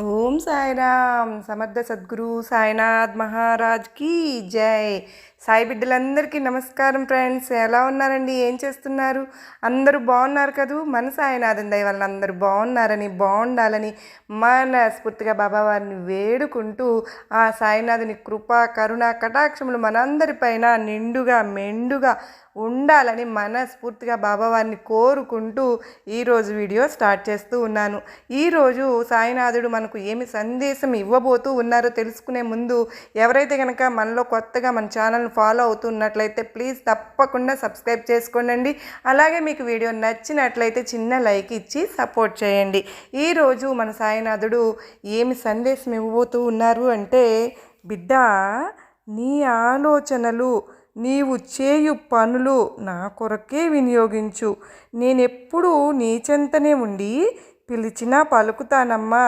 ఓం సాయిరామ్ సమర్థ సద్గురు సాయినాథ్ మహారాజ్కి జై. సాయి బిడ్డలందరికీ నమస్కారం ఫ్రెండ్స్. ఎలా ఉన్నారండి? ఏం చేస్తున్నారు? అందరూ బాగున్నారు కదూ? మన సాయినాథం దయ వలన అందరూ బాగున్నారని బాగుండాలని మనస్ఫూర్తిగా బాబావారిని వేడుకుంటూ ఆ సాయినాథుని కృప కరుణ కటాక్షములు మనందరిపైన నిండుగా మెండుగా ఉండాలని మనస్ఫూర్తిగా బాబావారిని కోరుకుంటూ ఈరోజు వీడియో స్టార్ట్ చేస్తూ ఉన్నాను. ఈరోజు సాయినాథుడు మన మనకు ఏమి సందేశం ఇవ్వబోతూ ఉన్నారో తెలుసుకునే ముందు ఎవరైతే కనుక మనలో కొత్తగా మన ఛానల్ ఫాలో అవుతున్నట్లయితే ప్లీజ్ తప్పకుండా సబ్స్క్రైబ్ చేసుకోండి అలాగే మీకు వీడియో నచ్చినట్లయితే చిన్న లైక్ ఇచ్చి సపోర్ట్ చేయండి. ఈరోజు మన సాయినాథుడు ఏమి సందేశం ఇవ్వబోతూ ఉన్నారు అంటే బిడ్డ నీ ఆలోచనలు నీవు చేయు పనులు నా కొరకే వినియోగించు. నేనెప్పుడు నీ చెంతనే ఉండి పిలిచినా పలుకుతానమ్మా.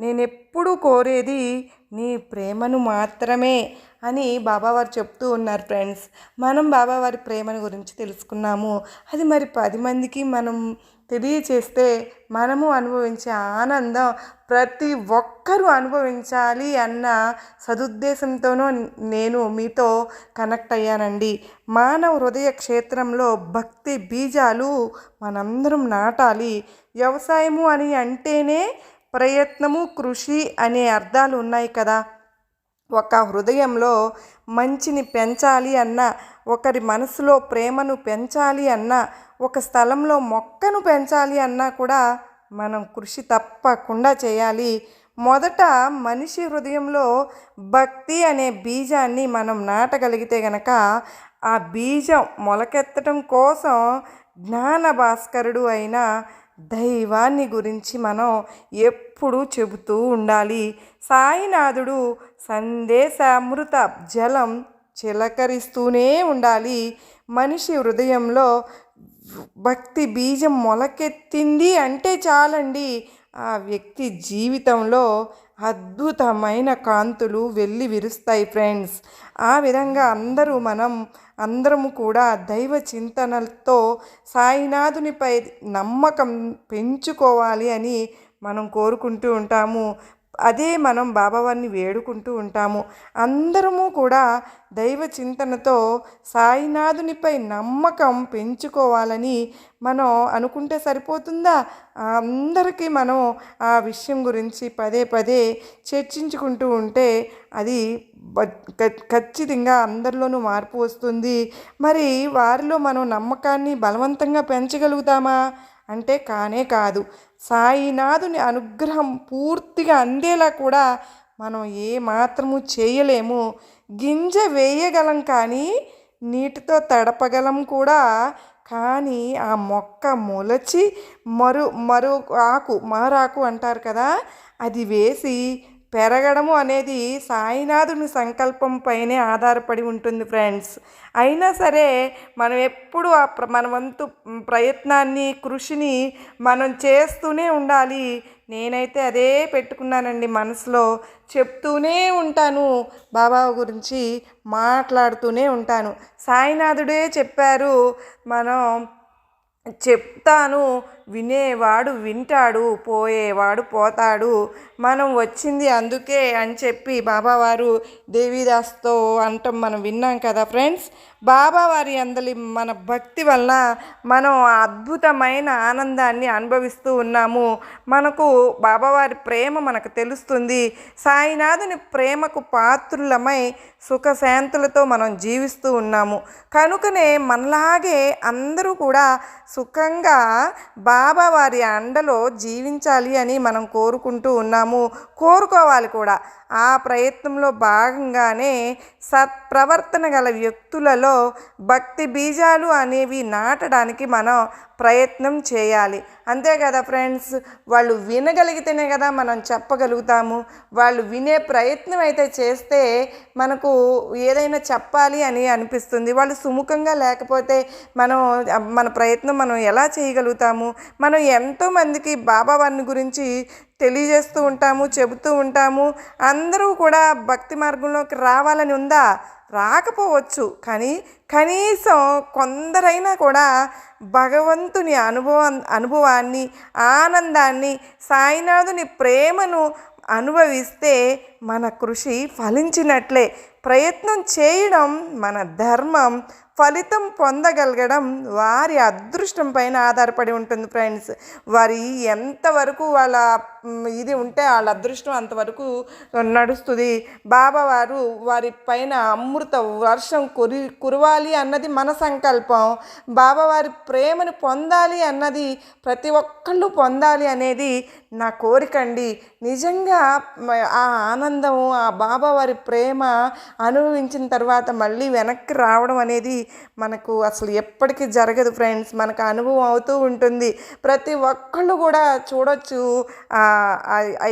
నేనెప్పుడు కోరేది నీ ప్రేమను మాత్రమే అని బాబావారు చెప్తూ ఉన్నారు ఫ్రెండ్స్. మనం బాబావారి ప్రేమను గురించి తెలుసుకున్నాము. అది మరి పది మందికి మనం తెలియచేస్తే మనము అనుభవించే ఆనందం ప్రతి ఒక్కరూ అనుభవించాలి అన్న సదుద్దేశంతోనూ నేను మీతో కనెక్ట్ అయ్యానండి. మానవ హృదయ క్షేత్రంలో భక్తి బీజాలు మనందరం నాటాలి. వ్యవసాయము అని అంటేనే ప్రయత్నము కృషి అనే అర్థాలు ఉన్నాయి కదా. ఒక హృదయంలో మంచిని పెంచాలి అన్న ఒకరి మనసులో ప్రేమను పెంచాలి అన్న ఒక స్థలంలో మొక్కను పెంచాలి అన్నా కూడా మనం కృషి తప్పకుండా చేయాలి. మొదట మనిషి హృదయంలో భక్తి అనే బీజాన్ని మనం నాటగలిగితే గనక ఆ బీజం మొలకెత్తడం కోసం జ్ఞాన భాస్కరుడు అయిన దైవాన్ని గురించి మనం ఎప్పుడూ చెబుతూ ఉండాలి. సాయినాథుడు సందేశామృత జలం చిలకరిస్తూనే ఉండాలి. మనిషి హృదయంలో భక్తి బీజం మొలకెత్తింది అంటే చాలండి. ఆ వ్యక్తి జీవితంలో అద్భుతమైన కాంతులు వెళ్ళి విరుస్తాయి ఫ్రెండ్స్. ఆ విధంగా అందరూ మనం అందరము కూడా దైవ చింతనలతో సాయినాథునిపై నమ్మకం పెంచుకోవాలి అని మనం కోరుకుంటూ ఉంటాము. అదే మనం బాబావారిని వేడుకుంటూ ఉంటాము. అందరము కూడా దైవ చింతనతో సాయినాథునిపై నమ్మకం పెంచుకోవాలని మనం అనుకుంటే సరిపోతుందా? అందరికీ మనం ఆ విషయం గురించి పదే పదే చర్చించుకుంటూ ఉంటే అది ఖచ్చితంగా అందరిలోనూ మార్పు వస్తుంది. మరి వారిలో మనం నమ్మకాన్ని బలవంతంగా పెంచగలుగుతామా? అంటే కానే కాదు. సాయినాథుని అనుగ్రహం పూర్తిగా అందేలా కూడా మనం ఏ మాత్రము చేయలేము. గింజ వేయగలం కానీ నీటితో తడపగలం కూడా. కానీ ఆ మొక్క మొలచి మరు మరో ఆకు మారాకు అంటారు కదా అది వేసి పెరగడము అనేది సాయినాథుని సంకల్పం పైనే ఆధారపడి ఉంటుంది ఫ్రెండ్స్. అయినా సరే మనం ఎప్పుడు ఆ మన వంతు ప్రయత్నాన్ని కృషిని మనం చేస్తూనే ఉండాలి. నేనైతే అదే పెట్టుకున్నానండి మనసులో. చెప్తూనే ఉంటాను. బాబా గురించి మాట్లాడుతూనే ఉంటాను. సాయినాథుడే చెప్పారు మనం చెప్తాను వినేవాడు వింటాడు పోయేవాడు పోతాడు. మనం వచ్చింది అందుకే అని చెప్పి బాబావారు దేవిదాస్తో అంటాం మనం విన్నాం కదా ఫ్రెండ్స్. బాబావారి అందలి మన భక్తి వలన మనం అద్భుతమైన ఆనందాన్ని అనుభవిస్తూ ఉన్నాము. మనకు బాబావారి ప్రేమ మనకు తెలుస్తుంది. సాయినాథుని ప్రేమకు పాత్రులమై సుఖశాంతులతో మనం జీవిస్తూ ఉన్నాము. కనుకనే మనలాగే అందరూ కూడా సుఖంగా బాబావారి అండలో జీవించాలి అని మనం కోరుకుంటూ ఉన్నాము. కోరుకోవాలి కూడా. ఆ ప్రయత్నంలో భాగంగానే సత్ప్రవర్తన గల వ్యక్తులలో భక్తి బీజాలు అనేవి నాటడానికి మనం ప్రయత్నం చేయాలి. అంతే కదా ఫ్రెండ్స్? వాళ్ళు వినగలిగితేనే కదా మనం చెప్పగలుగుతాము. వాళ్ళు వినే ప్రయత్నం అయితే చేస్తే మనకు ఏదైనా చెప్పాలి అని అనిపిస్తుంది. వాళ్ళు సుముఖంగా లేకపోతే మనం మన ప్రయత్నం మనం ఎలా చేయగలుగుతాము? మనం ఎంతోమందికి బాబా వారిని గురించి తెలియజేస్తూ ఉంటాము చెబుతూ ఉంటాము. అందరూ కూడా భక్తి మార్గంలోకి రావాలని ఉందా? రాకపోవచ్చు. కానీ కనీసం కొందరైనా కూడా భగవంతుని అనుభవం అనుభవాన్ని ఆనందాన్ని సాయినాథుని ప్రేమను అనుభవిస్తే మన కృషి ఫలించినట్లే. ప్రయత్నం చేయడం మన ధర్మం ఫలితం పొందగలగడం వారి అదృష్టం పైన ఆధారపడి ఉంటుంది ఫ్రెండ్స్. వారి ఎంతవరకు వాళ్ళ ఇది ఉంటే వాళ్ళ అదృష్టం అంతవరకు నడుస్తుంది. బాబా వారు వారి పైన అమృత వర్షం కురి కురవాలి అన్నది మన సంకల్పం. బాబా వారి ప్రేమను పొందాలి అన్నది ప్రతి ఒక్కళ్ళు పొందాలి అనేది నా కోరిక అండి. నిజంగా ఆ ఆనందం ఆనందము ఆ బాబా వారి ప్రేమ అనుభవించిన తర్వాత మళ్ళీ వెనక్కి రావడం అనేది మనకు అసలు ఎప్పటికీ జరగదు ఫ్రెండ్స్. మనకు అనుభవం అవుతూ ఉంటుంది. ప్రతి ఒక్కళ్ళు కూడా చూడొచ్చు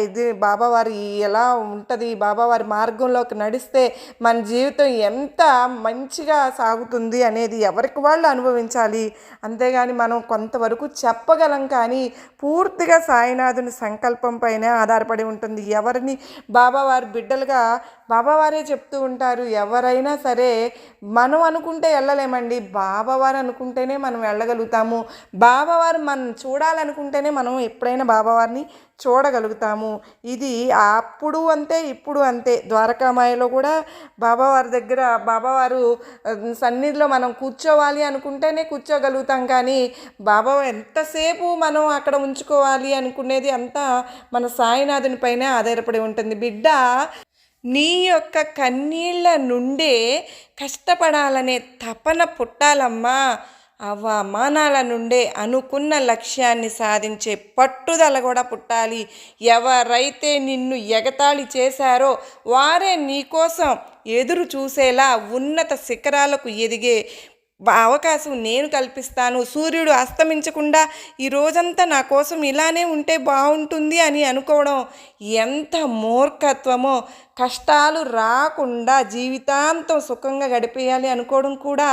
ఇది బాబావారి ఎలా ఉంటుంది బాబావారి మార్గంలోకి నడిస్తే మన జీవితం ఎంత మంచిగా సాగుతుంది అనేది ఎవరికి వాళ్ళు అనుభవించాలి. అంతేగాని మనం కొంతవరకు చెప్పగలం కానీ పూర్తిగా సాయినాథుని సంకల్పం పైన ఆధారపడి ఉంటుంది. ఎవరిని బాబా బాబావారి బిడ్డలుగా బాబావారే చెప్తూ ఉంటారు. ఎవరైనా సరే మనం అనుకుంటే వెళ్ళలేమండి బాబావారు అనుకుంటేనే మనం వెళ్ళగలుగుతాము బాబావారు మనం చూడాలనుకుంటేనే మనం ఎప్పుడైనా బాబావారిని చూడగలుగుతాము. ఇది అప్పుడు అంతే ఇప్పుడు అంతే. ద్వారకామాయలో కూడా బాబావారి దగ్గర బాబావారు సన్నిధిలో మనం కూర్చోవాలి అనుకుంటేనే కూర్చోగలుగుతాం కానీ బాబా ఎంతసేపు మనం అక్కడ ఉంచుకోవాలి అనుకునేది అంతా మన సాయినాథుని పైన ఆధారపడి ఉంటుంది. బిడ్డ నీ యొక్క కన్నీళ్ళ నుండే కష్టపడాలనే తపన పుట్టాలమ్మా. అవమానాల నుండే అనుకున్న లక్ష్యాన్ని సాధించే పట్టుదల కూడా పుట్టాలి. ఎవరైతే నిన్ను ఎగతాళి చేశారో వారే నీకోసం ఎదురు చూసేలా ఉన్నత శిఖరాలకు ఎదిగే అవకాశం నేను కల్పిస్తాను. సూర్యుడు అస్తమించకుండా ఈ రోజంతా నా కోసం ఇలానే ఉంటే బాగుంటుంది అని అనుకోవడం ఎంత మూర్ఖత్వమో. కష్టాలు రాకుండా జీవితాంతం సుఖంగా గడిపేయాలి అనుకోవడం కూడా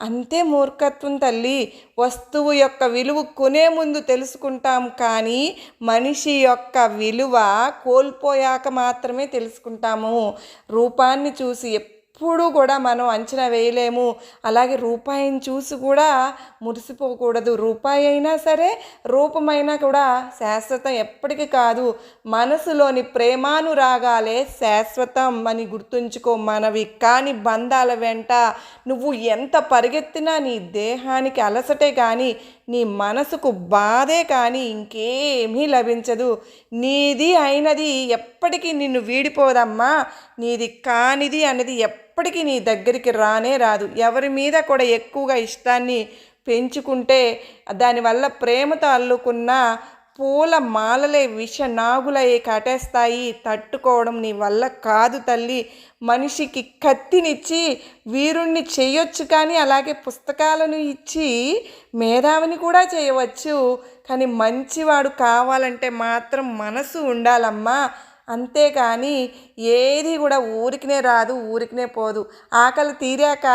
అంతే మూర్ఖత్వం తల్లి. వస్తువు యొక్క విలువ కొనే ముందు తెలుసుకుంటాం కానీ మనిషి యొక్క విలువ కోల్పోయాక మాత్రమే తెలుసుకుంటాము. రూపాన్ని చూసి ఎప్పుడూ కూడా మనం అంచనా వేయలేము. అలాగే రూపాయిని చూసి కూడా మురిసిపోకూడదు. రూపాయి అయినా సరే రూపమైనా కూడా శాశ్వతం ఎప్పటికీ కాదు. మనసులోని ప్రేమానురాగాలే శాశ్వతం అని గుర్తుంచుకో మనవి. కాని బంధాల వెంట నువ్వు ఎంత పరిగెత్తినా నీ దేహానికి అలసటే కానీ నీ మనసుకు బాధే కానీ ఇంకేమీ లభించదు. నీది అయినది ఎప్పటికీ నిన్ను వీడిపోదమ్మా. నీది కానిది అనేది ఎప్పటికీ నీ దగ్గరికి రానే రాదు. ఎవరి మీద కూడా ఎక్కువగా ఇష్టాన్ని పెంచుకుంటే దానివల్ల ప్రేమతో అల్లుకున్న పూల మాలలే విష నాగులై తట్టుకోవడం నీ వల్ల కాదు తల్లి. మనిషికి కత్తినిచ్చి వీరుణ్ణి చేయొచ్చు కానీ అలాగే పుస్తకాలను ఇచ్చి మేధావిని కూడా చేయవచ్చు. కానీ మంచివాడు కావాలంటే మాత్రం మనసు ఉండాలమ్మా. అంతేకాని ఏది కూడా ఊరికినే రాదు ఊరికినే పోదు. ఆకలి తీరాక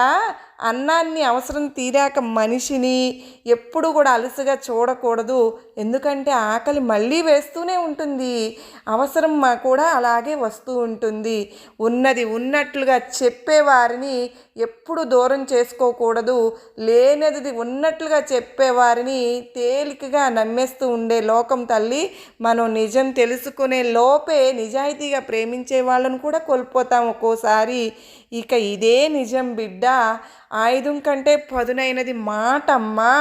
అన్నాన్ని అవసరం తీరాక మనిషిని ఎప్పుడు కూడా అలసగా చూడకూడదు. ఎందుకంటే ఆకలి మళ్ళీ వేస్తూనే ఉంటుంది. అవసరం మా కూడా అలాగే వస్తూ ఉంటుంది. ఉన్నది ఉన్నట్లుగా చెప్పేవారిని ఎప్పుడు దూరం చేసుకోకూడదు. లేనిది ఉన్నట్లుగా చెప్పేవారిని తేలికగా నమ్మేస్తూ ఉండే లోకం తల్లి మనం నిజం తెలుసుకునే లోపే నిజాయితీగా ప్రేమించే వాళ్ళను కూడా కోల్పోతాం ఒక్కోసారి. ఇక ఇదే నిజం బిడ్డ ఆయుధం కంటే పదునైనది మాట అమ్మా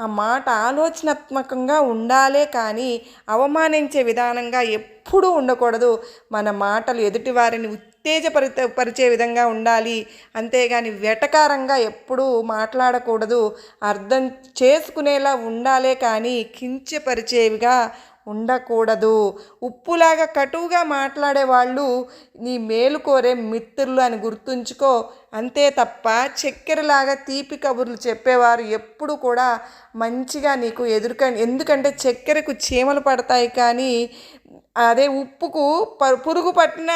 ఆ మాట ఆలోచనాత్మకంగా ఉండాలే కానీ అవమానించే విధానంగా ఎప్పుడూ ఉండకూడదు. మన మాటలు ఎదుటివారిని ఉత్తేజపరిత పరిచే విధంగా ఉండాలి. అంతేగాని వెటకారంగా ఎప్పుడూ మాట్లాడకూడదు. అర్థం చేసుకునేలా ఉండాలే కానీ కించపరిచేవిగా ఉండకూడదు. ఉప్పులాగా కటువుగా మాట్లాడే వాళ్ళు నీ మేలు కోరే మిత్రులు అని గుర్తుంచుకో. అంతే తప్ప చక్కెరలాగా తీపి కబుర్లు చెప్పేవారు ఎప్పుడు కూడా మంచిగా నీకు ఎదురుక ఎందుకంటే చక్కెరకు చీమలు పడతాయి కానీ అదే ఉప్పుకు ప పురుగు పట్టిన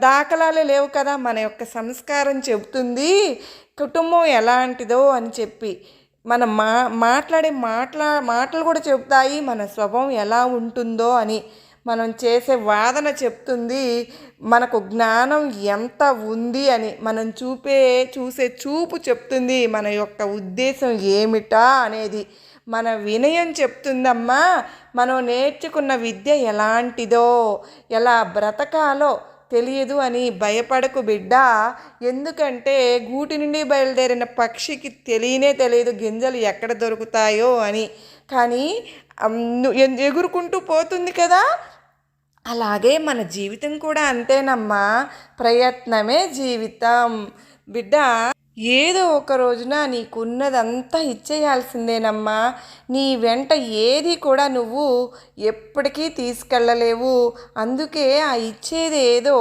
దాఖలాలే లేవు కదా మన యొక్క సంస్కారం చెబుతుంది. కుటుంబం ఎలాంటిదో అని చెప్పి. మన మా మాట్లాడే మాట్లా మాటలు కూడా చెప్తాయి మన స్వభావం ఎలా ఉంటుందో అని మనం చేసే వాదన చెప్తుంది మనకు జ్ఞానం ఎంత ఉంది అని మనం చూపే చూసే చూపు చెప్తుంది మన యొక్క ఉద్దేశం ఏమిటా అనేది మన వినయం చెప్తుందమ్మా. మనం నేర్చుకున్న విద్య ఎలాంటిదో ఎలా బ్రతకాలో తెలియదు అని భయపడకు బిడ్డ. ఎందుకంటే గూటి నుండి బయలుదేరిన పక్షికి తెలియనే తెలియదు గింజలు ఎక్కడ దొరుకుతాయో అని. కానీ ఎగురుకుంటూ పోతుంది కదా. అలాగే మన జీవితం కూడా అంతేనమ్మా. ప్రయత్నమే జీవితం. బిడ్డ ఏదో ఒక రోజున నీకున్నదంతా ఇచ్చేయాల్సిందేనమ్మా. నీ వెంట ఏది కూడా నువ్వు ఎప్పటికీ తీసుకెళ్ళలేవు. అందుకే ఆ ఇచ్చేది ఏదో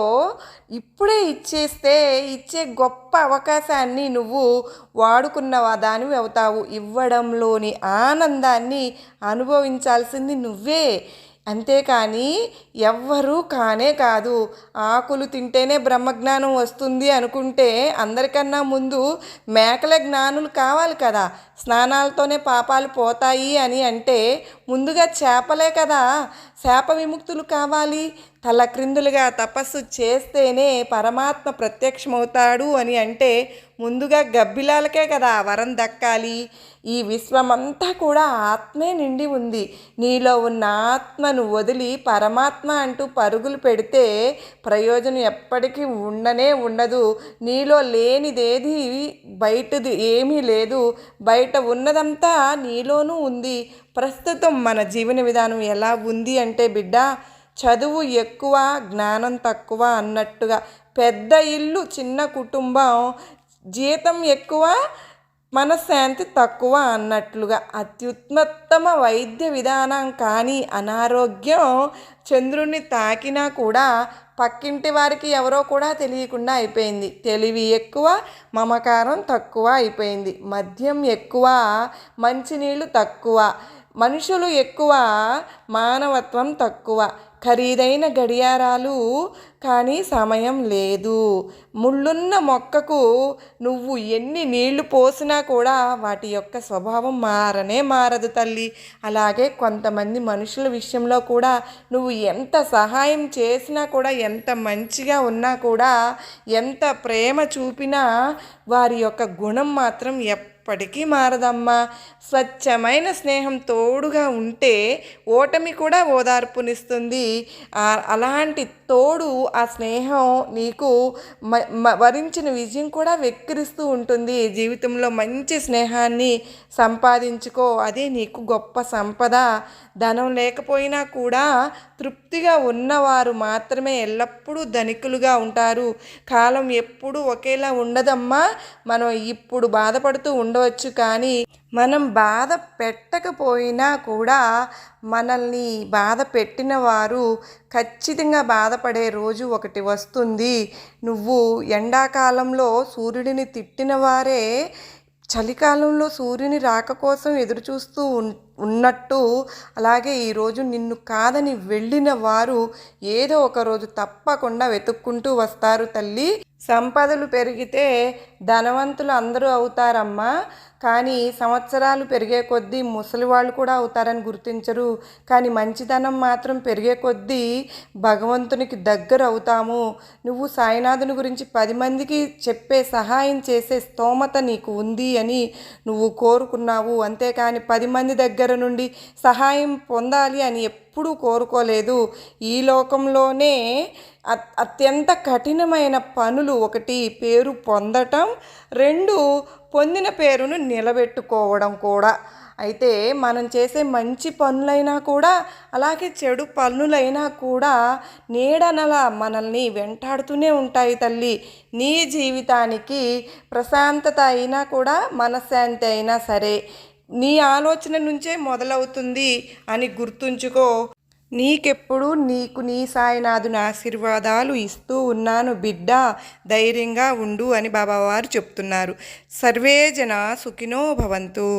ఇప్పుడే ఇచ్చేస్తే ఇచ్చే గొప్ప అవకాశాన్ని నువ్వు వాడుకున్నవా దానివి అవుతావు. ఇవ్వడంలోని ఆనందాన్ని అనుభవించాల్సింది నువ్వే. అంతేకాని ఎవ్వరూ కానే కాదు. ఆకులు తింటేనే బ్రహ్మజ్ఞానం వస్తుంది అనుకుంటే అందరికన్నా ముందు మేకల జ్ఞానులు కావాలి కదా. స్నానాలతోనే పాపాలు పోతాయి అని అంటే ముందుగా చేపలే కదా. శాప విముక్తులు కావాలి. తల క్రిందులుగా తపస్సు చేస్తేనే పరమాత్మ ప్రత్యక్షమవుతాడు అని అంటే ముందుగా గబ్బిలాలకే కదా వరం దక్కాలి. ఈ విశ్వమంతా కూడా ఆత్మే నిండి ఉంది. నీలో ఉన్న ఆత్మను వదిలి పరమాత్మ అంటూ పరుగులు పెడితే ప్రయోజనం ఎప్పటికీ ఉండనే ఉండదు. నీలో లేనిదేది బయటది ఏమీ లేదు. బయట ఉన్నదంతా నీలోనూ ఉంది. ప్రస్తుతం మన జీవన విధానం ఎలా ఉంది అంటే బిడ్డ చదువు ఎక్కువ జ్ఞానం తక్కువ అన్నట్టుగా. పెద్ద ఇల్లు చిన్న కుటుంబం జీతం ఎక్కువ మనశ్శాంతి తక్కువ అన్నట్లుగా. అత్యుత్తమ వైద్య విధానం కానీ అనారోగ్యం చంద్రుణ్ణి తాకినా కూడా పక్కింటి వారికి ఎవరో కూడా తెలియకుండా అయిపోయింది. తెలివి ఎక్కువ మమకారం తక్కువ అయిపోయింది. మద్యం ఎక్కువ మంచినీళ్ళు తక్కువ. మనుషులు ఎక్కువ మానవత్వం తక్కువ. ఖరీదైన గడియారాలు కానీ సమయం లేదు. ముళ్ళున్న మొక్కకు నువ్వు ఎన్ని నీళ్ళు పోసినా కూడా వాటి యొక్క స్వభావం మారనే మారదు తల్లి. అలాగే కొంతమంది మనుషుల విషయంలో కూడా నువ్వు ఎంత సహాయం చేసినా కూడా ఎంత మంచిగా ఉన్నా కూడా ఎంత ప్రేమ చూపినా వారి యొక్క గుణం మాత్రం ఎప్పటికీ మారదమ్మా. స్వచ్ఛమైన స్నేహం తోడుగా ఉంటే ఓటమి కూడా ఓదార్పునిస్తుంది. అలాంటి తోడు ఆ స్నేహం నీకు మ- మ- వరించిన విజయం కూడా వెక్కిరిస్తూ ఉంటుంది. జీవితంలో మంచి స్నేహాన్ని సంపాదించుకో. అదే నీకు గొప్ప సంపద. ధనం లేకపోయినా కూడా తృప్తిగా ఉన్నవారు మాత్రమే ఎల్లప్పుడూ ధనికులుగా ఉంటారు. కాలం ఎప్పుడూ ఒకేలా ఉండదమ్మా. మనం ఇప్పుడు బాధపడుతూ ఉండవచ్చు కానీ మనం బాధ పెట్టకపోయినా కూడా మనల్ని బాధ పెట్టిన వారు ఖచ్చితంగా బాధపడే రోజు ఒకటి వస్తుంది. నువ్వు ఎండాకాలంలో సూర్యుడిని తిట్టిన వారే చలికాలంలో సూర్యుని రాక కోసం ఎదురు చూస్తూ ఉన్నట్టు అలాగే ఈరోజు నిన్ను కాదని వెళ్ళిన వారు ఏదో ఒక రోజు తప్పకుండా వెతుక్కుంటూ వస్తారు తల్లి. సంపదలు పెరిగితే ధనవంతులు అందరూ అవుతారమ్మా. కానీ సంవత్సరాలు పెరిగే కొద్దీ ముసలి వాళ్ళు కూడా అవుతారని గుర్తించరు. కానీ మంచితనం మాత్రం పెరిగే కొద్దీ భగవంతునికి దగ్గర అవుతాము. నువ్వు సాయినాథుని గురించి పది మందికి చెప్పే సహాయం చేసే స్తోమత నీకు ఉంది అని నువ్వు కోరుకున్నావు. అంతేకాని పది మంది దగ్గర నుండి సహాయం పొందాలి అని ఎప్పుడూ కోరుకోలేదు. ఈ లోకంలోనే అత్యంత కఠినమైన పనులు ఒకటి పేరు పొందటం రెండు పొందిన పేరును నిలబెట్టుకోవడం కూడా. అయితే మనం చేసే మంచి పనులైనా కూడా అలాగే చెడు పనులైనా కూడా నీడనలా మనల్ని వెంటాడుతూనే ఉంటాయి తల్లి. నీ జీవితానికి ప్రశాంతత అయినా కూడా మనశ్శాంతి అయినా సరే. నీ ఆలోచన నుంచే మొదలవుతుంది అని గుర్తుంచుకో. నీకెప్పుడు నీకు నీ సాయినాథుని ఆశీర్వాదాలు ఇస్తూ ఉన్నాను బిడ్డ ధైర్యంగా ఉండు అని బాబావారు చెప్తున్నారు. సర్వే జన సుఖినో భవంతు.